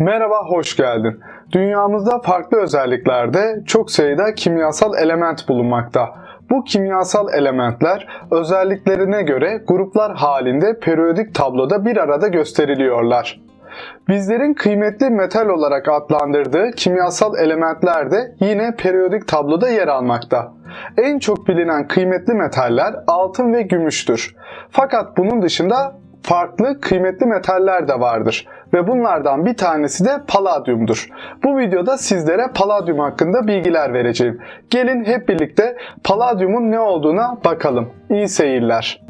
Merhaba, hoş geldin. Dünyamızda farklı özelliklerde çok sayıda kimyasal element bulunmakta. Bu kimyasal elementler özelliklerine göre gruplar halinde periyodik tabloda bir arada gösteriliyorlar. Bizlerin kıymetli metal olarak adlandırdığı kimyasal elementler de yine periyodik tabloda yer almakta. En çok bilinen kıymetli metaller altın ve gümüştür. Fakat bunun dışında farklı kıymetli metaller de vardır ve bunlardan bir tanesi de paladyumdur. Bu videoda sizlere paladyum hakkında bilgiler vereceğim. Gelin hep birlikte paladyumun ne olduğuna bakalım. İyi seyirler.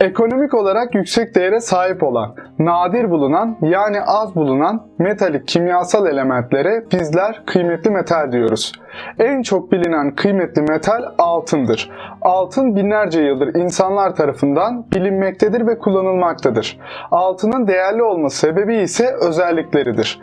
Ekonomik olarak yüksek değere sahip olan, nadir bulunan yani az bulunan metalik kimyasal elementlere bizler kıymetli metal diyoruz. En çok bilinen kıymetli metal altındır. Altın binlerce yıldır insanlar tarafından bilinmektedir ve kullanılmaktadır. Altının değerli olması sebebi ise özellikleridir.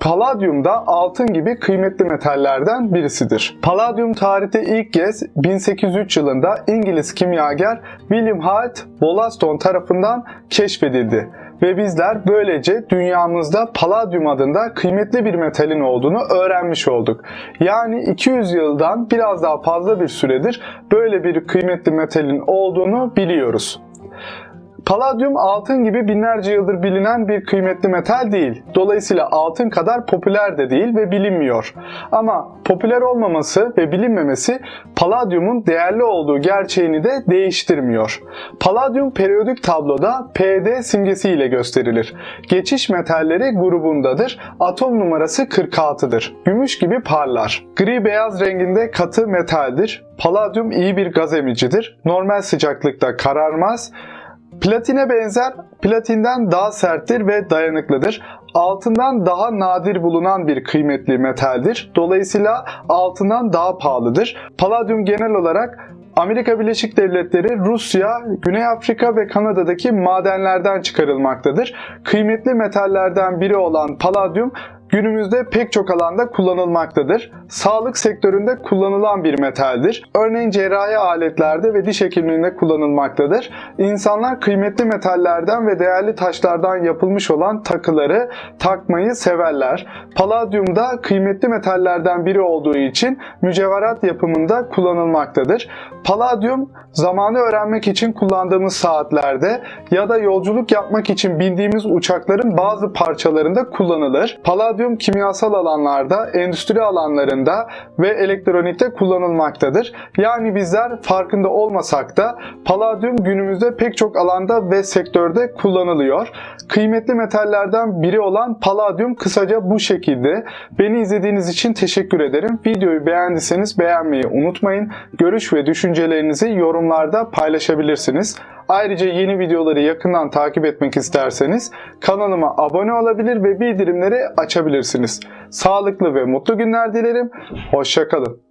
Paladyum da altın gibi kıymetli metallerden birisidir. Paladyum tarihte ilk kez 1803 yılında İngiliz kimyager William Hart Wollaston tarafından keşfedildi ve bizler böylece dünyamızda paladyum adında kıymetli bir metalin olduğunu öğrenmiş olduk. Yani 200 yıldan biraz daha fazla bir süredir böyle bir kıymetli metalin olduğunu biliyoruz. Paladyum altın gibi binlerce yıldır bilinen bir kıymetli metal değil. Dolayısıyla altın kadar popüler de değil ve bilinmiyor. Ama popüler olmaması ve bilinmemesi paladyumun değerli olduğu gerçeğini de değiştirmiyor. Paladyum periyodik tabloda PD simgesi ile gösterilir. Geçiş metalleri grubundadır. Atom numarası 46'dır. Gümüş gibi parlar. Gri beyaz renginde katı metaldir. Paladyum iyi bir gaz emicidir. Normal sıcaklıkta kararmaz. Platine benzer, platinden daha serttir ve dayanıklıdır. Altından daha nadir bulunan bir kıymetli metaldir. Dolayısıyla altından daha pahalıdır. Paladyum genel olarak Amerika Birleşik Devletleri, Rusya, Güney Afrika ve Kanada'daki madenlerden çıkarılmaktadır. Kıymetli metallerden biri olan paladyum günümüzde pek çok alanda kullanılmaktadır. Sağlık sektöründe kullanılan bir metaldir. Örneğin cerrahi aletlerde ve diş hekimliğinde kullanılmaktadır. İnsanlar kıymetli metallerden ve değerli taşlardan yapılmış olan takıları takmayı severler. Paladyum da kıymetli metallerden biri olduğu için mücevherat yapımında kullanılmaktadır. Paladyum zamanı öğrenmek için kullandığımız saatlerde ya da yolculuk yapmak için bindiğimiz uçakların bazı parçalarında kullanılır. Paladyum kimyasal alanlarda, endüstri alanlarında ve elektronikte kullanılmaktadır. Yani bizler farkında olmasak da paladyum günümüzde pek çok alanda ve sektörde kullanılıyor. Kıymetli metallerden biri olan paladyum kısaca bu şekilde. Beni izlediğiniz için teşekkür ederim. Videoyu beğendiyseniz beğenmeyi unutmayın. Görüş ve düşüncelerinizi yorumlarda paylaşabilirsiniz. Ayrıca yeni videoları yakından takip etmek isterseniz kanalıma abone olabilir ve bildirimleri açabilirsiniz. Sağlıklı ve mutlu günler dilerim. Hoşçakalın.